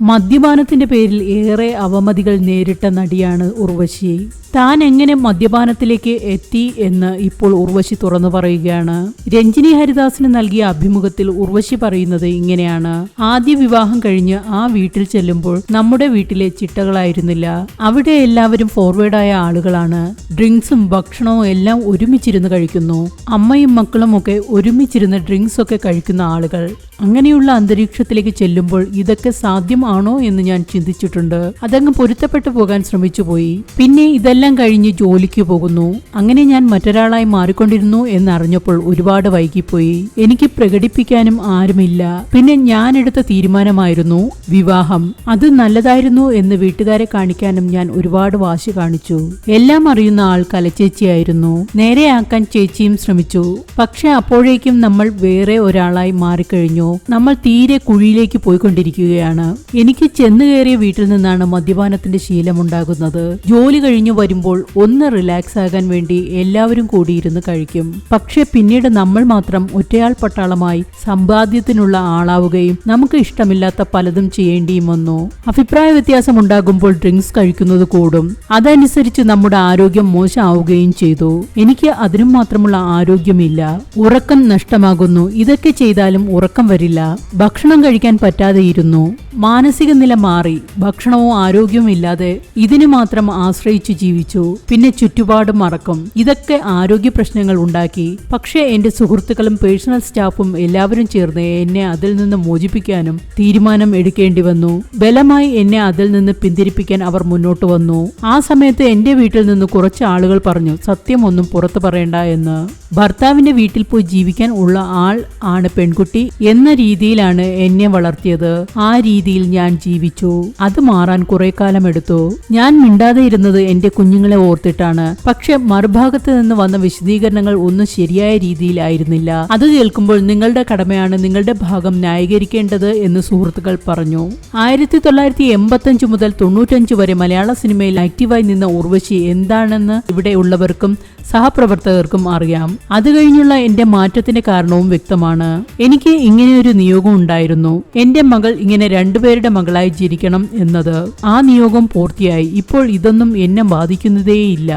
മദ്യപാനത്തിന്റെ പേരിൽ ഏറെ അവമതികൾ നേരിട്ട നടിയാണ് ഉർവശി. താൻ എങ്ങനെ മദ്യപാനത്തിലേക്ക് എത്തി എന്ന് ഇപ്പോൾ ഉർവശി തുറന്നു പറയുകയാണ്. രഞ്ജിനി ഹരിദാസിന് നൽകിയ അഭിമുഖത്തിൽ ഉർവശി പറയുന്നത് ഇങ്ങനെയാണ്. ആദ്യ വിവാഹം കഴിഞ്ഞ് ആ വീട്ടിൽ ചെല്ലുമ്പോൾ നമ്മുടെ വീട്ടിലെ ചിട്ടകളായിരുന്നില്ല. അവിടെ എല്ലാവരും ഫോർവേഡായ ആളുകളാണ്. ഡ്രിങ്ക്സും ഭക്ഷണവും എല്ലാം ഒരുമിച്ചിരുന്ന് കഴിക്കുന്നു. അമ്മയും മക്കളും ഒക്കെ ഒരുമിച്ചിരുന്ന് ഡ്രിങ്ക്സ് ഒക്കെ കഴിക്കുന്ന ആളുകൾ. അങ്ങനെയുള്ള അന്തരീക്ഷത്തിലേക്ക് ചെല്ലുമ്പോൾ ഇതൊക്കെ സാധ്യമാണോ എന്ന് ഞാൻ ചിന്തിച്ചിട്ടുണ്ട്. അതങ്ങ് പൊരുത്തപ്പെട്ടു പോകാൻ ശ്രമിച്ചു പോയി പിന്നെ ഇതെല്ലാം കഴിഞ്ഞ് ജോലിക്ക് പോകുന്നു. അങ്ങനെ ഞാൻ മറ്റൊരാളായി മാറിക്കൊണ്ടിരുന്നു എന്നറിഞ്ഞപ്പോൾ ഒരുപാട് വൈകിപ്പോയി. എനിക്ക് പ്രകടിപ്പിക്കാനും ആരുമില്ല. പിന്നെ ഞാൻ എടുത്ത തീരുമാനമായിരുന്നു വിവാഹം. അത് നല്ലതായിരുന്നു എന്ന് വീട്ടുകാരെ കാണിക്കാനും ഞാൻ ഒരുപാട് വാശി കാണിച്ചു. എല്ലാം അറിയുന്ന ആൾ കലച്ചേച്ചിയായിരുന്നു. നേരെയാക്കാൻ ചേച്ചിയും ശ്രമിച്ചു. പക്ഷെ അപ്പോഴേക്കും നമ്മൾ വേറെ ഒരാളായി മാറിക്കഴിഞ്ഞു. നമ്മൾ തീരെ കുഴിയിലേക്ക് പോയിക്കൊണ്ടിരിക്കുകയാണ്. എനിക്ക് ചെന്നു കയറിയ വീട്ടിൽ നിന്നാണ് മദ്യപാനത്തിന്റെ ശീലമുണ്ടാകുന്നത്. ജോലി കഴിഞ്ഞു വരുമ്പോൾ ഒന്ന് റിലാക്സ് ആകാൻ വേണ്ടി എല്ലാവരും കൂടിയിരുന്ന് കഴിക്കും. പക്ഷെ പിന്നീട് നമ്മൾ മാത്രം ഒറ്റയാൾ പട്ടാളമായി സമ്പാദ്യത്തിനുള്ള ആളാവുകയും നമുക്ക് ഇഷ്ടമില്ലാത്ത പലതും ചെയ്യേണ്ടിയും വന്നു. അഭിപ്രായ വ്യത്യാസം ഉണ്ടാകുമ്പോൾ ഡ്രിങ്ക്സ് കഴിക്കുന്നത് കൂടും. അതനുസരിച്ച് നമ്മുടെ ആരോഗ്യം മോശമാവുകയും ചെയ്തു. എനിക്ക് അതിനും മാത്രമുള്ള ആരോഗ്യമില്ല. ഉറക്കം നഷ്ടമാകുന്നു. ഇതൊക്കെ ചെയ്താലും ഉറക്കം വരില്ല. ഭക്ഷണം കഴിക്കാൻ പറ്റാതെ ഇരുന്നു മാനസിക നില മാറി. ഭക്ഷണവും ആരോഗ്യവും ഇല്ലാതെ ഇതിനു മാത്രം ആശ്രയിച്ചു ജീവിച്ചു. പിന്നെ ചുറ്റുപാടും മറക്കും. ഇതൊക്കെ ആരോഗ്യ പ്രശ്നങ്ങൾ ഉണ്ടാക്കി. പക്ഷേ എന്റെ സുഹൃത്തുക്കളും പേഴ്സണൽ സ്റ്റാഫും എല്ലാവരും ചേർന്ന് എന്നെ അതിൽ നിന്ന് മോചിപ്പിക്കാനും തീരുമാനം എടുക്കേണ്ടി വന്നു. ബലമായി എന്നെ അതിൽ നിന്ന് പിന്തിരിപ്പിക്കാൻ അവർ മുന്നോട്ട് വന്നു. ആ സമയത്ത് എന്റെ വീട്ടിൽ നിന്ന് കുറച്ച് ആളുകൾ പറഞ്ഞു സത്യം ഒന്നും പുറത്തു പറയണ്ട എന്ന്. ഭർത്താവിന്റെ വീട്ടിൽ പോയി ജീവിക്കാൻ ഉള്ള ആൾ ആണ് പെൺകുട്ടി എന്ന രീതിയിലാണ് എന്നെ വളർത്തിയത്. ആ രീതിയിൽ ഞാൻ ജീവിച്ചു. അത് മാറാൻ കുറെ കാലം എടുത്തു. ഞാൻ മിണ്ടാതെ ഇരുന്നത് എന്റെ കുഞ്ഞുങ്ങളെ ഓർത്തിട്ടാണ്. പക്ഷെ മറുഭാഗത്ത് നിന്ന് വന്ന വിശദീകരണങ്ങൾ ഒന്നും ശരിയായ രീതിയിലായിരുന്നില്ല അത് കേൾക്കുമ്പോൾ നിങ്ങളുടെ കടമയാണ് നിങ്ങളുടെ ഭാഗം ന്യായീകരിക്കേണ്ടത് എന്ന് സുഹൃത്തുക്കൾ പറഞ്ഞു. ആയിരത്തി തൊള്ളായിരത്തി എൺപത്തഞ്ച് മുതൽ തൊണ്ണൂറ്റഞ്ച് വരെ മലയാള സിനിമയിൽ ആക്റ്റീവായി നിന്ന ഉർവശി എന്താണെന്ന് ഇവിടെ ഉള്ളവർക്കും സഹപ്രവർത്തകർക്കും അറിയാം. അത് കഴിഞ്ഞുള്ള എന്റെ മാറ്റത്തിന്റെ കാരണവും വ്യക്തമാണ്. എനിക്ക് ഇങ്ങനെയൊരു നിയോഗം ഉണ്ടായിരുന്നു. എന്റെ മകൾ ഇങ്ങനെ രണ്ടുപേരുടെ മകളായി ജനിക്കണം എന്നത്. ആ നിയോഗം പൂർത്തിയായി. ഇപ്പോൾ ഇതൊന്നും എന്നെ ബാധിക്കുന്നതേയില്ല.